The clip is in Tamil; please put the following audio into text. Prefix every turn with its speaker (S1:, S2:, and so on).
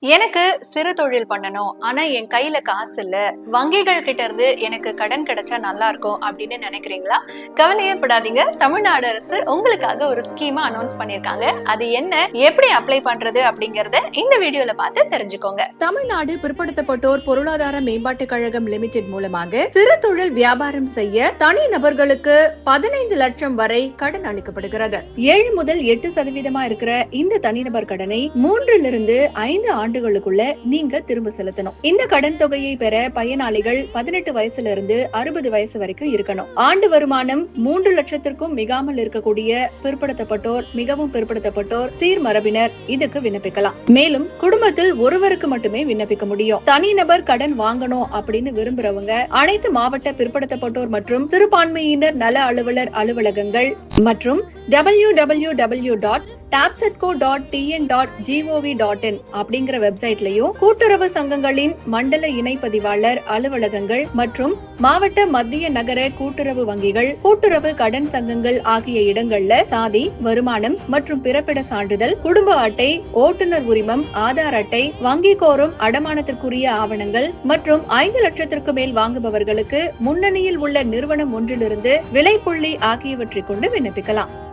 S1: எனக்கு சிறு தொழில் பண்ணணும் ஆனா என் கையில காசு இல்ல. வங்கிகள் கிட்ட இருந்து எனக்கு கடன் கிடைச்சா நல்லா இருக்கும் அப்படின்னு நினைக்கிறீங்களா? கவலையே படாதீங்க. தமிழ்நாடு அரசு உங்களுக்காக ஒரு ஸ்கீமா அனௌன்ஸ் பண்ணிருக்காங்க. அது என்ன எப்படி அப்ளை பண்றது அப்படிங்கறத இந்த வீடியோல பார்த்து தெரிஞ்சுக்கோங்க.
S2: தமிழ்நாடு பிற்படுத்தப்பட்டோர் பொருளாதார மேம்பாட்டுக் கழகம் லிமிடெட் மூலமாக சிறு தொழில் வியாபாரம் செய்ய தனி நபர்களுக்கு பதினைந்து லட்சம் வரை கடன் அளிக்கப்படுகிறது. ஏழு முதல் எட்டு சதவீதமா இருக்கிற இந்த தனிநபர் கடனை மூன்றிலிருந்து ஐந்து ஆண்டுகளுக்குள்ள நீங்க திரும்ப செலுத்தணும். இந்த கடன் தொகையை பெற பயனாளிகள் பதினெட்டு வயசுல இருந்து அறுபது வயசு வரைக்கும் இருக்கணும். ஆண்டு வருமானம் மூன்று லட்சத்திற்கும் மிகாமல் இருக்கக்கூடிய பிற்படுத்தப்பட்டோர் மிகவும் பிற்படுத்தப்பட்டோர் சீர்மரபினர் இதுக்கு விண்ணப்பிக்கலாம். மேலும் குடும்பத்தில் ஒருவருக்கு மட்டுமே விண்ணப்பிக்க முடியும். தனிநபர் கடன் வாங்கணும் அப்படின்னு விரும்புறவங்க அனைத்து மாவட்ட பிற்படுத்தப்பட்டோர் மற்றும் சிறுபான்மையினர் நல அலுவலர் அலுவலகங்கள் மற்றும் W W W dot TABCEDCO dot TN dot GOV dot in அப்படிங்கிற வெப்சைட்லயும் கூட்டுறவு சங்கங்களின் மண்டல இணைப்பதிவாளர் அலுவலகங்கள் மற்றும் மாவட்ட மத்திய நகர கூட்டுறவு வங்கிகள் கூட்டுறவு கடன் சங்கங்கள் ஆகிய இடங்கள்ல சாதி வருமானம் மற்றும் பிறப்பிட சான்றிதழ் குடும்ப அட்டை ஓட்டுநர் உரிமம் ஆதார் அட்டை வங்கி கோரும் அடமானத்திற்குரிய ஆவணங்கள் மற்றும் ஐந்து லட்சத்திற்கு மேல் வாங்குபவர்களுக்கு முன்னணியில் உள்ள நிறுவனம் ஒன்றிலிருந்து விலைப்புள்ளி ஆகியவற்றை கொண்டு விண்ணப்பிக்கலாம்